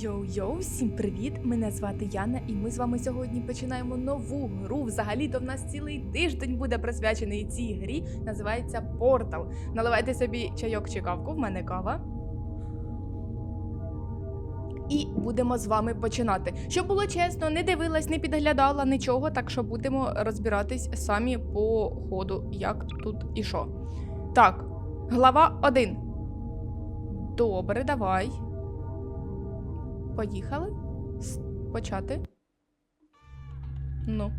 Йоу-йоу, всім привіт! Мене звати Яна, і ми з вами сьогодні починаємо нову гру. Взагалі-то в нас цілий тиждень буде присвячений цій грі. Називається Портал. Наливайте собі чайок чи кавку, в мене кава. І будемо з вами починати. Щоб було чесно, не дивилась, не підглядала нічого, так що будемо розбиратись самі по ходу, як тут і що. Так, глава 1. Добре, давай. Поїхали? Почати. Ну.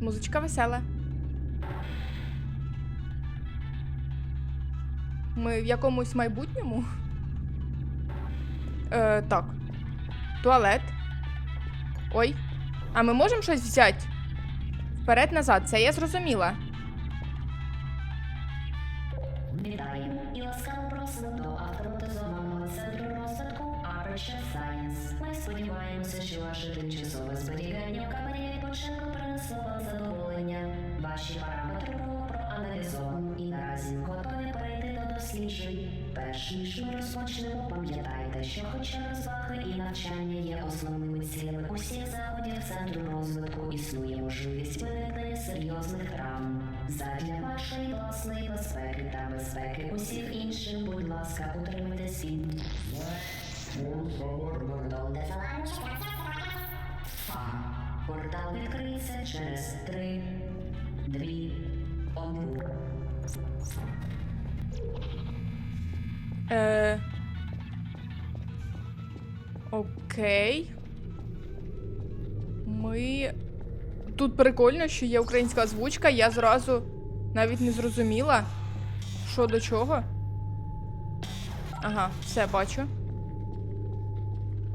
Музичка весела. Ми в якомусь майбутньому. Е, так. Туалет. Ой. А ми можемо щось взяти? Вперед-назад, це я зрозуміла. Вітаємо і ласкаво просимо до автоматизованого центру розвитку Aperture Science. Ми сподіваємося, що ваше тимчасове зберігання у камері відпочинку принесло вам задоволення. Ваші параметри було проаналізовано і наразі готові перейти до досліджень. Перш ніж ми розпочнемо, пам'ятайте, що хоча розваги і навчання є основними цілями усіх заходів центру розвитку, існує можливість виникнення серйозних травм. Задля вашої власної безпеки та безпеки усіх інших, будь ласка, утримайтесь від Портал Портал відкриється через три, дві, одну. Е... Окей. Ми. Тут прикольно, що є українська озвучка, я зразу навіть не зрозуміла, що до чого. Ага, все бачу.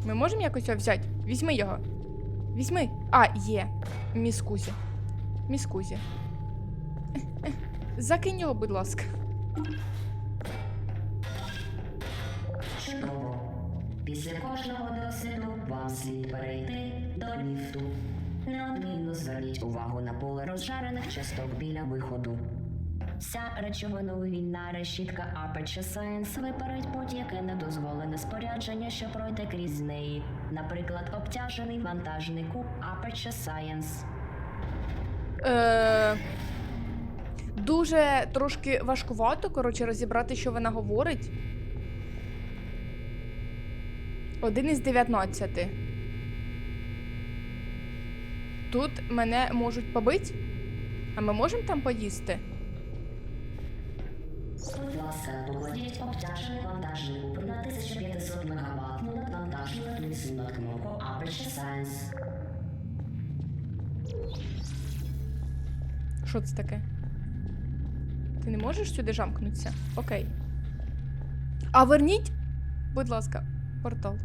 Ми можемо якось його взяти? Візьми його. Візьми. А, є. Міскузі. Міскузі. Закинь його, будь ласка. Чудово. Після кожного досвіду вам слід перейти до ліфту. Неодмінно зверніть увагу на поле розжарених часток біля виходу. Вся речовиновільна решітка Science випередь будь-яке недозволене спорядження, що пройде крізь неї. Наприклад, обтяжений вантажний куб Aperture Science. Е, дуже трошки важкувато, коротше, розібрати, що вона говорить. Один із 19. Тут мене можуть побити? А ми можемо там поїсти? Будь ласка, покладіть обтяжений вантажний куб на 1500 МВт над вантажною тису на кнопку Aperture Science. Що це таке? Ти не можеш сюди жамкнутися? Окей. А верніть, будь ласка, портал.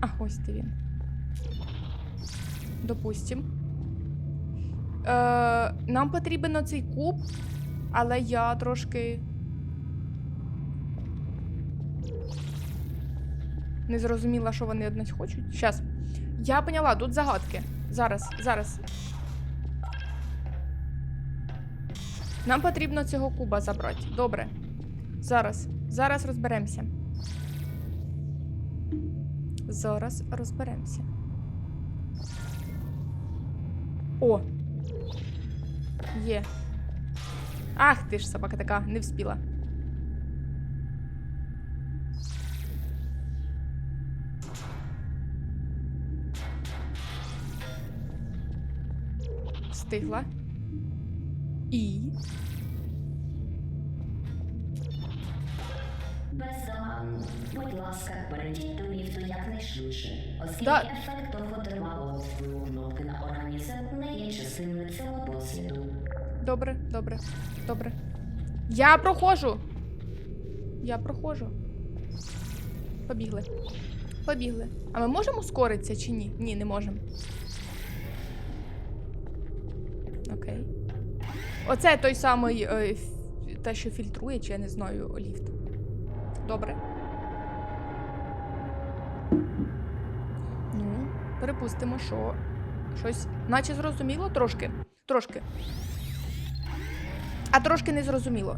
А, ось де він. Допустим. Е, нам потрібен оцей куб, але я трошки. Не зрозуміла, що вони нас хочуть. Щас. Я поняла, тут загадки. Зараз, зараз. Нам потрібно цього куба забрати. Добре. Зараз. Зараз розберемося. Зараз розберемося. О! Є. Ах ти ж собака така, не вспіла. Встигла. І. Будь ласка, перейдіть до ліфту якнайшвидше, оскільки Да. ефект довготривалого впливу кнопки на організм не є частиною цього досвіду. Добре, добре, добре. Я проходжу. Я проходжу. Побігли. Побігли. А ми можемо ускоритися чи ні? Ні, не можемо. Окей. Оце той самий е, те, що фільтрує, чи я не знаю, ліфт. Добре. Ну, перепустимо, що щось, наче зрозуміло трошки. Трошки. А трошки не зрозуміло.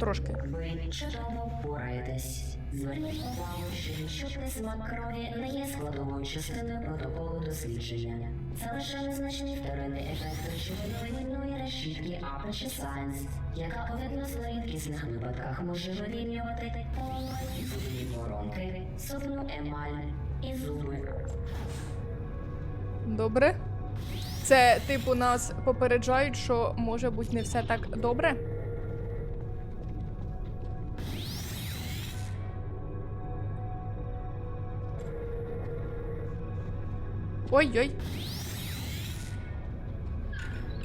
Трошки. Ви чудово впораєтесь. Зверніть увагу, що відчутний смак крові не є складовою частиною протоколу дослідження. Це лише незначний вторинний ефект речовини винної решітки Science, яка у відносно рідкісних випадках може вивільнювати поломані зубні воронки, зубну емаль і зуби. Добре. Це, типу, нас попереджають, що може бути не все так добре. Ой-ой.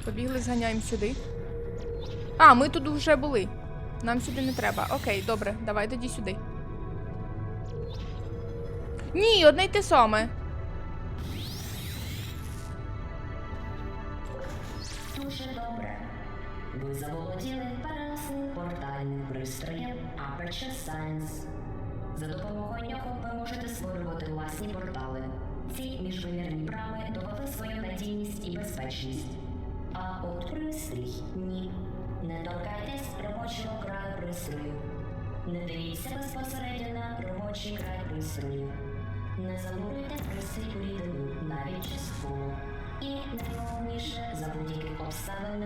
Побігли, зганяємо сюди. А, ми тут вже були. Нам сюди не треба. Окей, добре, давай тоді сюди. Ні, одне й те саме. Дуже добре. Ви заволоділи переносним портальним пристроєм Aperture Science. За допомогою нього ви можете створювати власні портали. Ці міжвимірні брами довели свою надійність і безпечність. А от пристрій ні. Не торкайтесь робочого краю пристрою. Не дивіться безпосередньо на робочий край пристрою. Не занурюйте пристрій у рідину, навіть частково. І найголовніше за будь-яких обставин.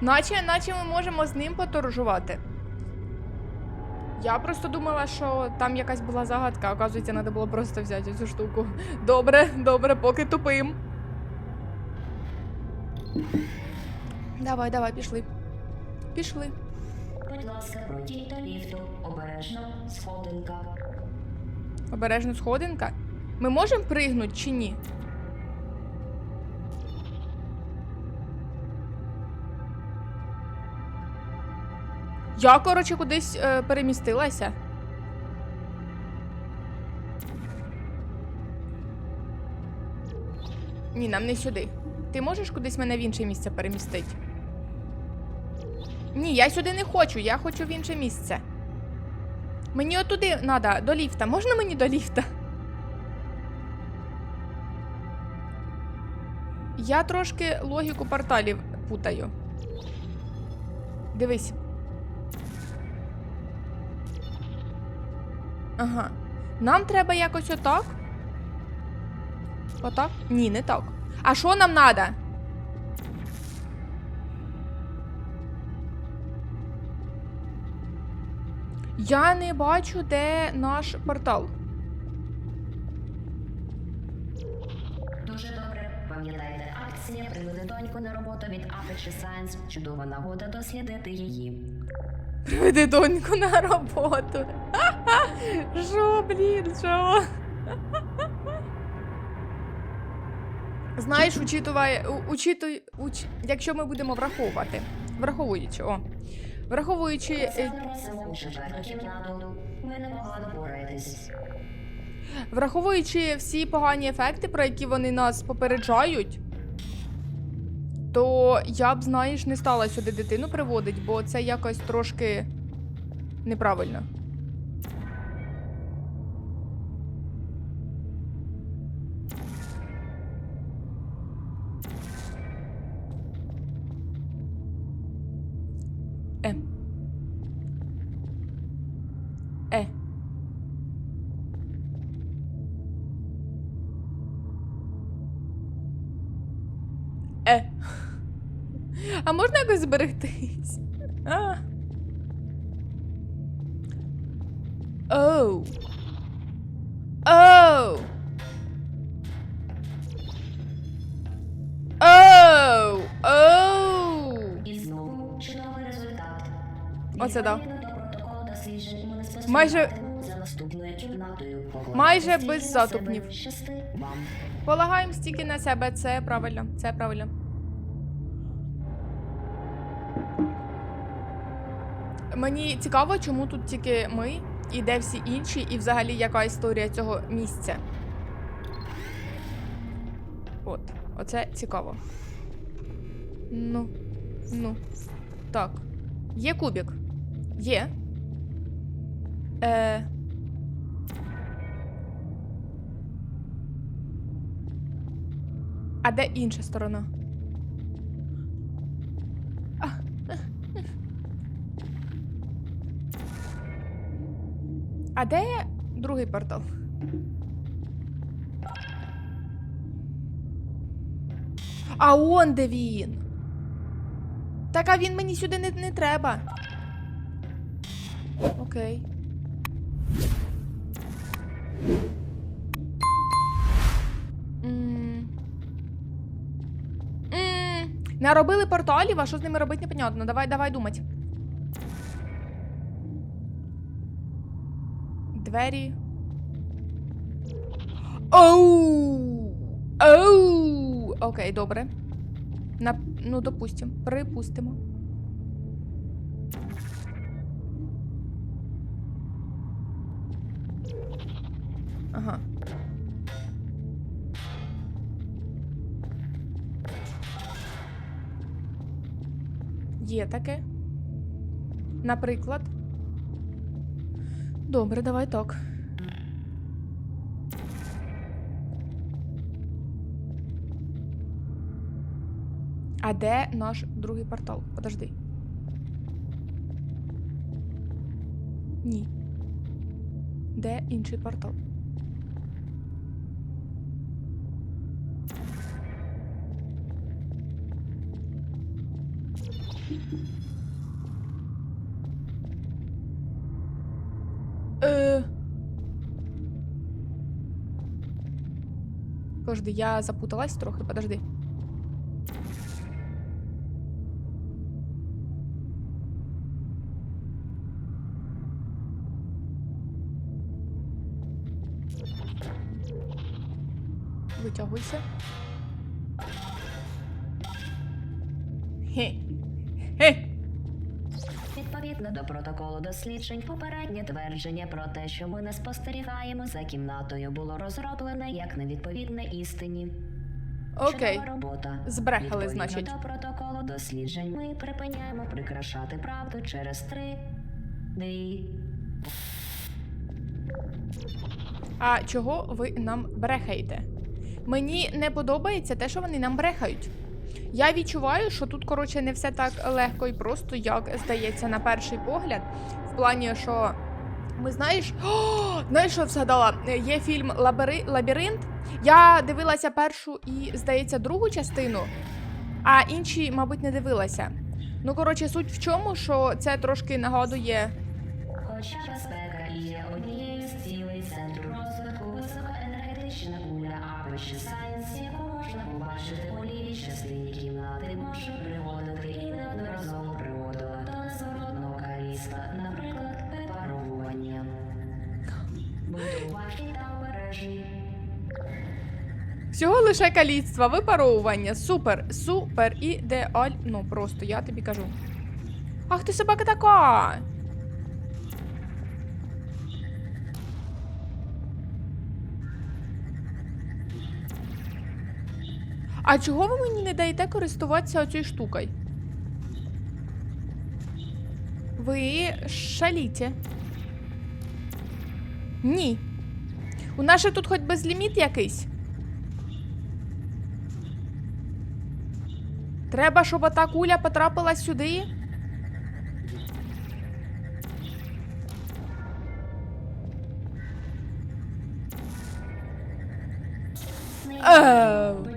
Наче, наче ми можемо з ним подорожувати. Я просто думала, що там якась була загадка, оказується, треба було просто взяти цю штуку. Добре, добре, поки тупим. Давай, давай, пішли. Пішли. Будь ласка, пройдіть до ліфту. Обережно, сходинка. Обережно сходинка. Ми можемо пригнути чи ні? Я, коротше, кудись е, перемістилася. Ні, нам не сюди. Ти можеш кудись мене в інше місце перемістити? Ні, я сюди не хочу, я хочу в інше місце. Мені отуди треба, до ліфта. Можна мені до ліфта? Я трошки логіку порталів путаю. Дивись. Ага. Нам треба якось отак. Отак? Ні, не так. А що нам треба? Я не бачу, де наш портал. Дуже добре. Пам'ятайте, акція приведе доньку на роботу від Aperture Science. Чудова нагода дослідити її. Приведи доньку на роботу. Що, блін, що? Знаєш, учитуває, у- учитуй, уч, якщо ми будемо враховувати. Враховуючи, о. Враховуючи. е. Ви непогано пораєтесь. Враховуючи всі погані ефекти, про які вони нас попереджають, то я б, знаєш, не стала сюди дитину приводити, бо це якось трошки неправильно. А можна якось зберегтись? А. Оу. Оу. Оу. Оу. І знову чудовий результат. Оце да. Майже- за наступною кімнатою. Майже без затупнів. Полагаємо стільки на себе, це правильно, це правильно. Мені цікаво, чому тут тільки ми, і де всі інші, і взагалі яка історія цього місця. От, оце цікаво. Ну, ну. Так. Є кубік? Є. Е... А де інша сторона? А де другий портал? А он де він. Так, а він мені сюди не, не треба. Окей. М. М. Наробили порталів, а що з ними робити непонятно. Давай, давай думать. Двері. Оу! Оу! Окей, добре. На... Ну, допустим. Припустимо. Ага. Є таке. Наприклад. Добре, давай так. А де наш другий портал? Подожди. Ні. Де інший портал? Е... Подожди, я запуталась трохи, подожди. Витягуйся. Хе. Хе. Відповідно до протоколу досліджень, попереднє твердження про те, що ми не спостерігаємо за кімнатою, було розроблене як невідповідне істині. Окей. Робота. Збрехали, значить. до протоколу досліджень ми припиняємо прикрашати правду через три дві. А чого ви нам брехаєте? Мені не подобається те, що вони нам брехають. Я відчуваю, що тут, коротше, не все так легко і просто, як здається, на перший погляд. В плані, що ми знаєш, О, знаєш, що згадала? Є фільм Лабири... Лабіринт. Я дивилася першу і, здається, другу частину, а інші, мабуть, не дивилася. Ну, коротше, суть в чому, що це трошки нагадує Хоча безпека і є однією з цілей центру розвитку високоенергетична куля Aperture Science, яку можна побачити у лівій частині кімнати, може приводити і неодноразово приводила до незворотного каліста, наприклад, випаровування. Будьте уважні та обережні. Всього лише каліцтва, випаровування. Супер, супер, ідеаль. Ну, просто я тобі кажу. Ах ти собака така. А чого ви мені не даєте користуватися оцією штукою? Ви шаліте. Ні. У нас же тут хоч безліміт якийсь. Треба, щоб ота куля потрапила сюди. Ем.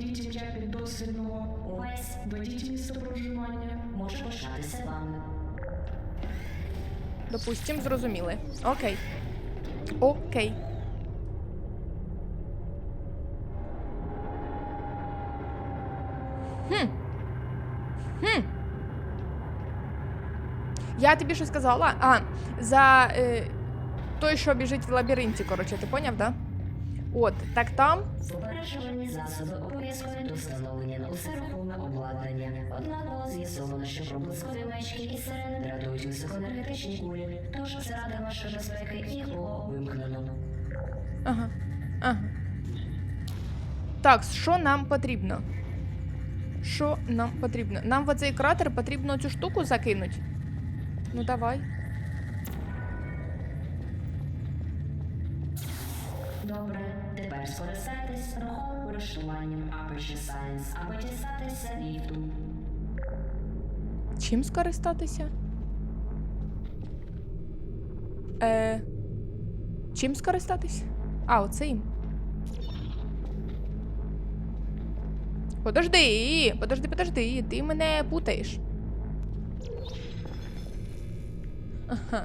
Допустим, зрозуміли. Окей. Окей. Хм. Хм. Я тобі що сказала? А, за е, той, що біжить в лабіринті, коротше, ти поняв, да? От, так там. Попереджувальні засоби обов'язкові до встановлення на усе рухоме обладнання. Однак було з'ясовано, що проблискові мечки і сирени дратують високоенергетичні кулі, тож заради вашої безпеки їх було вимкнено. Ага. Ага. Так, що нам потрібно? Що нам потрібно? Нам в оцей кратер потрібно цю штуку закинуть. Ну давай. Скористайтесь руховим влаштуванням Aperture Science, аби дістатися ліфту. Чим скористатися? Е, чим скористатись? А, оцим. Подожди, подожди, подожди, ти мене путаєш. Ага.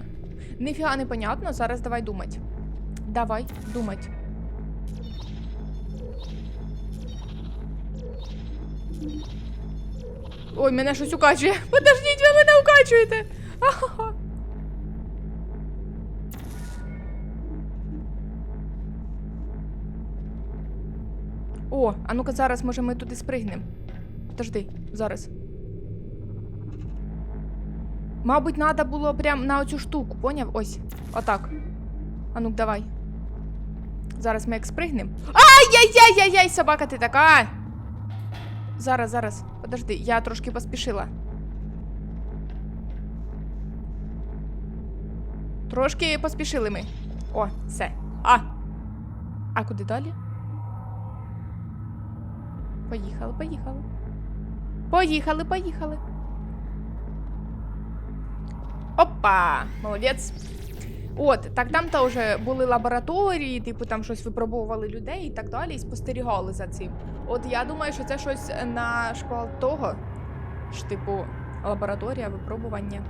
Ніфіга не понятно, зараз давай думать. Давай думать. Ой, мене щось укачує. Подождіть, ви мене укачуєте. О, а ну-ка зараз, може, ми туди спригнемо. Подожди, зараз. Мабуть, треба було прям на оцю штуку, поняв? Ось. Отак. А ну давай. Зараз ми як спригнемо. Ай-яй-яй-яй-яй, собака ти така! Зараз, зараз. Подожди, я трошки поспішила. Трошки поспішили ми. О, все. А. А куди далі? Поїхали, поїхали. Поїхали, поїхали. Опа! Молодець. От, так там вже були лабораторії, типу там щось випробовували людей і так далі, і спостерігали за цим. От я думаю, що це щось на шквал того. ж, типу, лабораторія, випробування.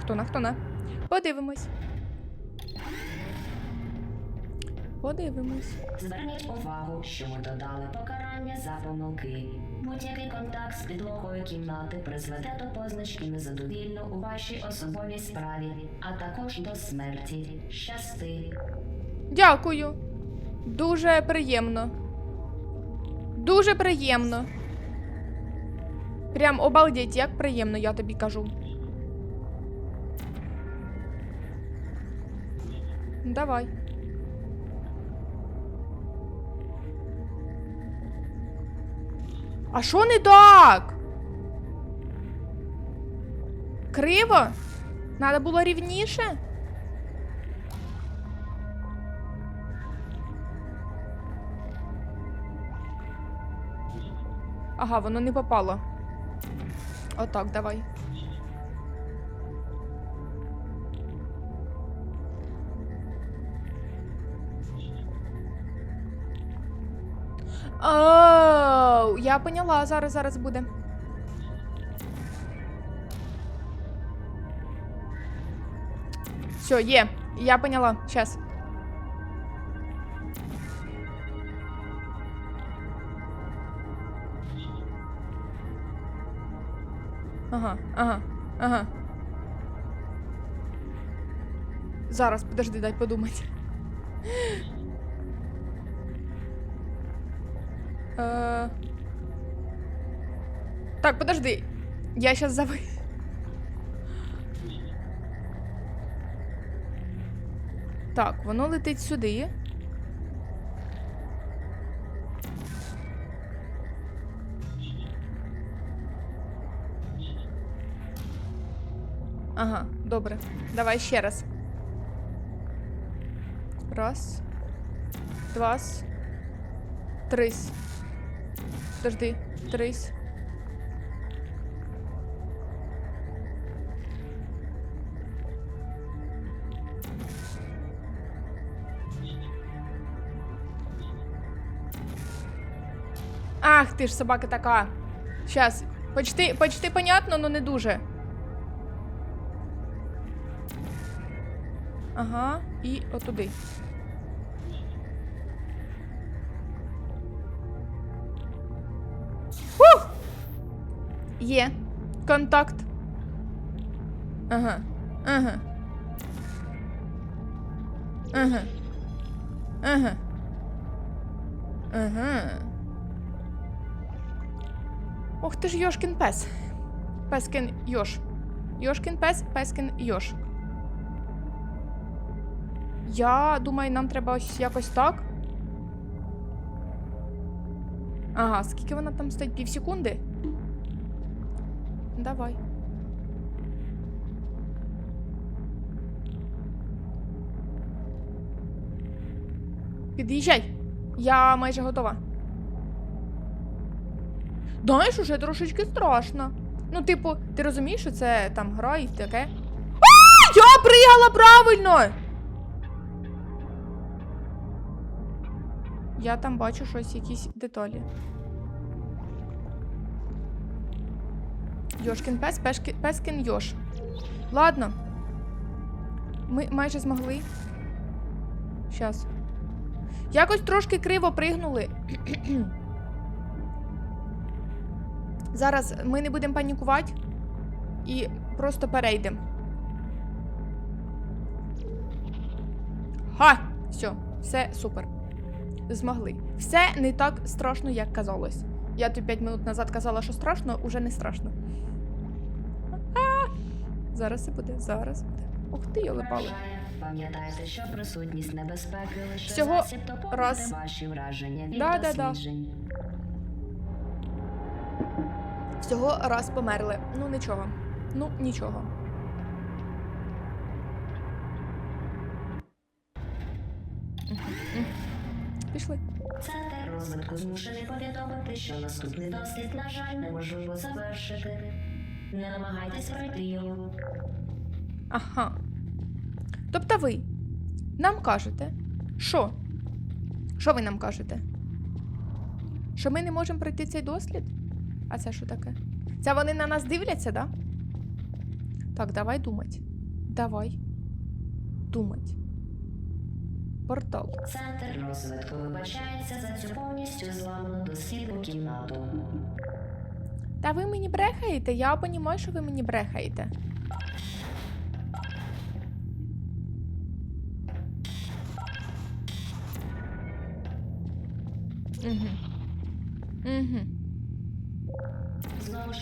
Хто на хто на. Подивимось. Подивимось. Зверніть увагу, що ми додали покарання за помилки. Будь-який контакт з підлогою кімнати призведе до позначки незадовільно у вашій особовій справі, а також до смерті. Щасти. Дякую. Дуже приємно. Дуже приємно. Прям обалдеть, як приємно, я тобі кажу. Давай. А що не так? Криво? Надо було рівніше? Ага, воно не попало. Отак, давай. Оу, я поняла, зараз, зараз буде. Все, є. Я поняла. Щас. Ага, ага, ага. Зараз, подожди, дай подумати. Так, подожди. Я сейчас зави. Так, воно летить сюди. Ага, добре. Давай ще раз. Раз. Два. Трис. Подожди. Трис. Ти собака така. Щас. Почти, почти понятно, но не дуже. Ага, і отуди. Фух! Є. Контакт. Ага. Ага. Ага. Ага. Ага. Ох ти ж Йошкін пес. Пескін Йош. Йошкін пес, Пескін Йош. Я думаю, нам треба ось якось так. Ага, скільки вона там стоїть? Пів секунди? Давай. Під'їжджай. Я майже готова. Знаєш, уже трошечки страшно. Ну, типу, ти розумієш, що це там гра і таке. Я приїхала правильно! Я там бачу щось, якісь деталі. Йошкін пес, пескін Йош. Ладно. Ми майже змогли. Щас. Якось трошки криво пригнули. Зараз ми не будемо панікувати і просто перейдемо. Ха! Все, все супер. Змогли. Все не так страшно, як казалось. Я тобі 5 минут назад казала, що страшно, уже не страшно. А! Зараз це буде, зараз буде. Ух ти, йолипали. Вражає. Пам'ятайте, що присутність небезпеки лише Всього засіб доповнити раз. ваші враження від Да, да, да. Всього раз померли. Ну нічого. Ну нічого. Пішли. Центр розвитку змушений повідомити, що наступний дослід, на жаль, неможливо завершити. Не намагайтесь пройти його. Ага. Тобто ви нам кажете, що? Що ви нам кажете? Що ми не можемо пройти цей дослід? А це що таке? Це вони на нас дивляться, да? Так, давай думать. Давай. Думать. Портал. Центр розвитку вибачається за цю повністю зламану дослідну кімнату. Та ви мені брехаєте, я розумію, що ви мені брехаєте. Угу. Угу.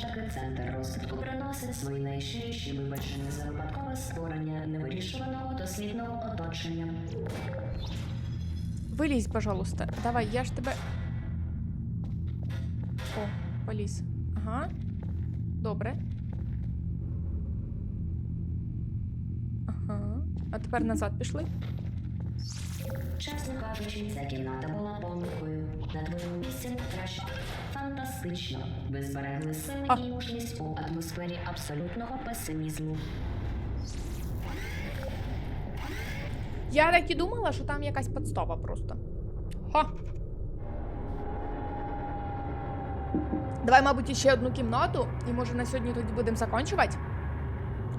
Ж таки, центр розвитку приносить свої найщиріші вибачення за випадкове створення невирішуваного дослідного оточення. Вилізь, пожалуйста. Давай, я ж тебе. О, поліз. Ага. Добре. Ага. А тепер назад пішли. Чесно кажучи, ця кімната була помилкою. На твоєму місці краще. Фантастично. Ви зберегли сили і мужність у атмосфері абсолютного песимізму. Я так і думала, що там якась подстава просто. Ха. Давай, мабуть, ще одну кімнату, і може на сьогодні тоді будемо закінчувати.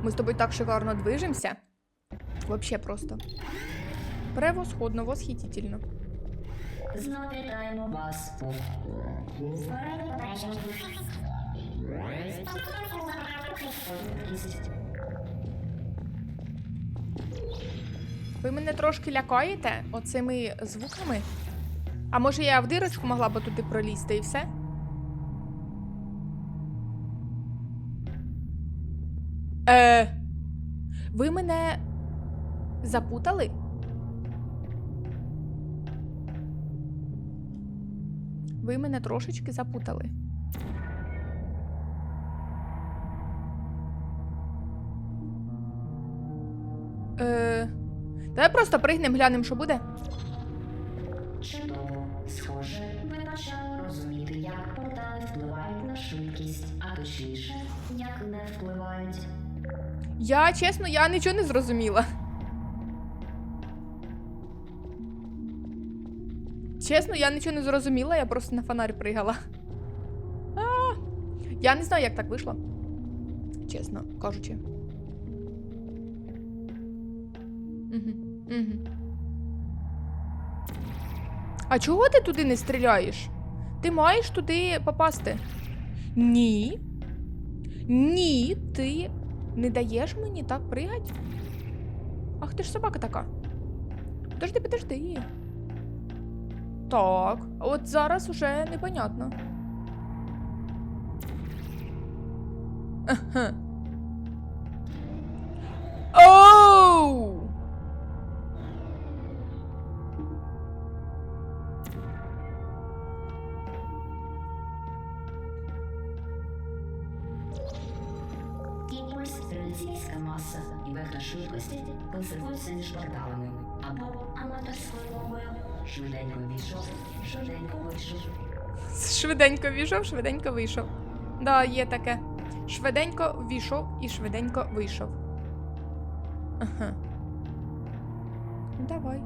Ми з тобою так шикарно движемося. Вообще просто. Превосходно, восхитительно. Знов вітаємо вас Ви мене трошки лякаєте оцими звуками. А може я в дирочку могла би туди пролізти і все? Е, ви мене запутали? Ви мене трошечки запутали. Е, давай просто пригнемо, глянемо, що буде. Чудово. Схоже, ви почали розуміти, як портали впливають на швидкість, а точніше, як не впливають. Я чесно, я нічого не зрозуміла. Чесно, я нічого не зрозуміла, я просто на фонарь пригала. А, я не знаю, як так вийшло. Чесно кажучи. Угу, угу. А чого ти туди не стріляєш? Ти маєш туди попасти? Ні. Ні, ти не даєш мені так пригать? Ах ти ж собака така. Подожди, подожди. Так, а от зараз уже непонятно. Ага. Оу! Імпульс гравітаційська маса і вектор швидкості консервуються між порталами або аматорською мовою Швиденько війшов, швиденько вийшов. Швиденько війшов, швиденько вийшов. Да, є таке. Швиденько війшов і швиденько вийшов. Ага. Давай.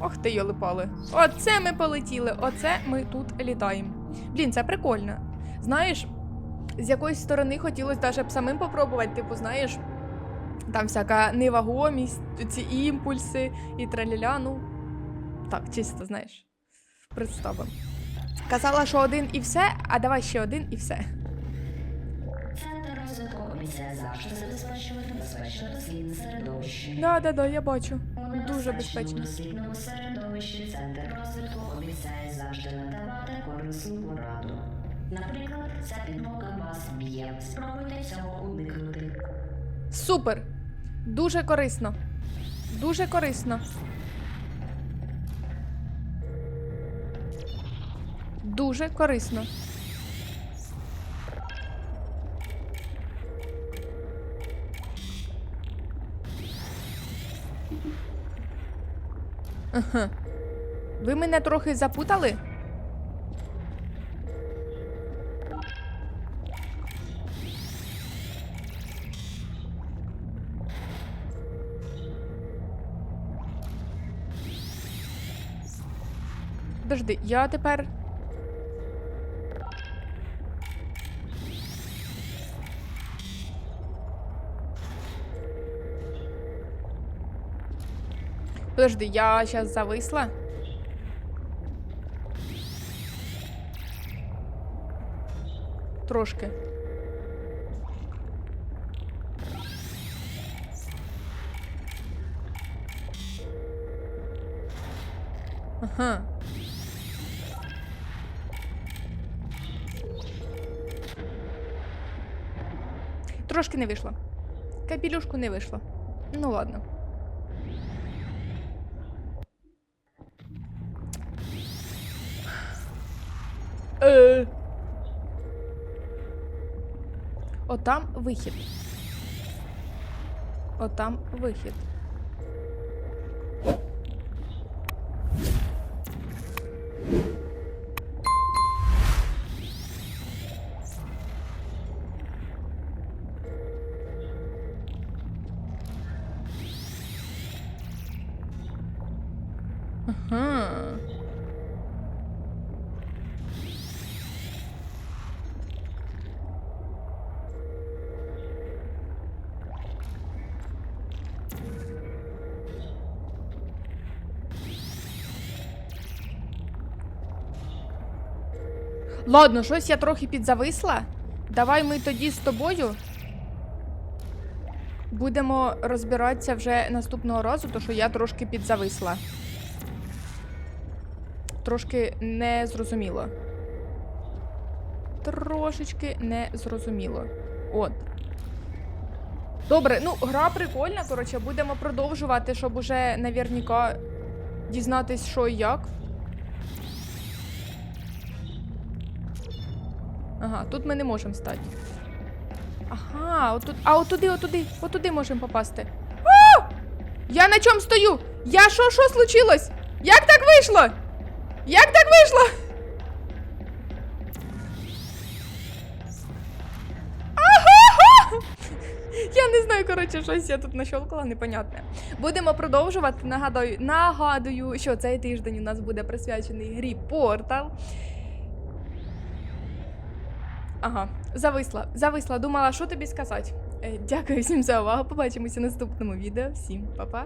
Ох ти, йолипали. Оце ми полетіли, оце ми тут літаємо. Блін, це прикольно. Знаєш, з якоїсь сторони хотілося б самим попробувати, типу, знаєш, там всяка невагомість, ці імпульси і траляля, ну. Так, чисто, знаєш. Представимо. Казала, що один і все, а давай ще один і все. Центр розвитку обіцяє завжди забезпечувати безпечне дослідне середовище. Да, да, да, я бачу. Дуже безпечно. дослідному середовищі центр розвитку обіцяє завжди надавати корисну пораду. Наприклад, ця підмога вас б'є. Спробуйте цього уникнути. Супер! Дуже корисно. Дуже корисно. Дуже корисно. Ага. Ви мене трохи запутали? Подожди, я тепер. Подожди, я сейчас зависла. Трошки. Ага. Трошки не вийшло. Капілюшку не вийшло. Ну ладно. Е. Отам вихід. Отам вихід. Ладно, щось я трохи підзависла. Давай ми тоді з тобою будемо розбиратися вже наступного разу, то що я трошки підзависла. Трошки не зрозуміло. Трошечки не зрозуміло. От. Добре, ну гра прикольна, коротше, будемо продовжувати, щоб уже наверняка дізнатись, що і як. Ага, тут ми не можемо стати. Ага, отут. А отуди, отуди, отуди можемо попасти. А! Я на чому стою? Я що, що случилось? Як так вийшло? Як так вийшло? Я не знаю, коротше, щось я тут нащолкала, непонятне. Будемо продовжувати. Нагадую, нагадую, що цей тиждень у нас буде присвячений грі Портал. Ага, зависла, зависла. Думала, що тобі сказати. Е, Дякую всім за увагу. Побачимося в наступному відео. Всім па-па.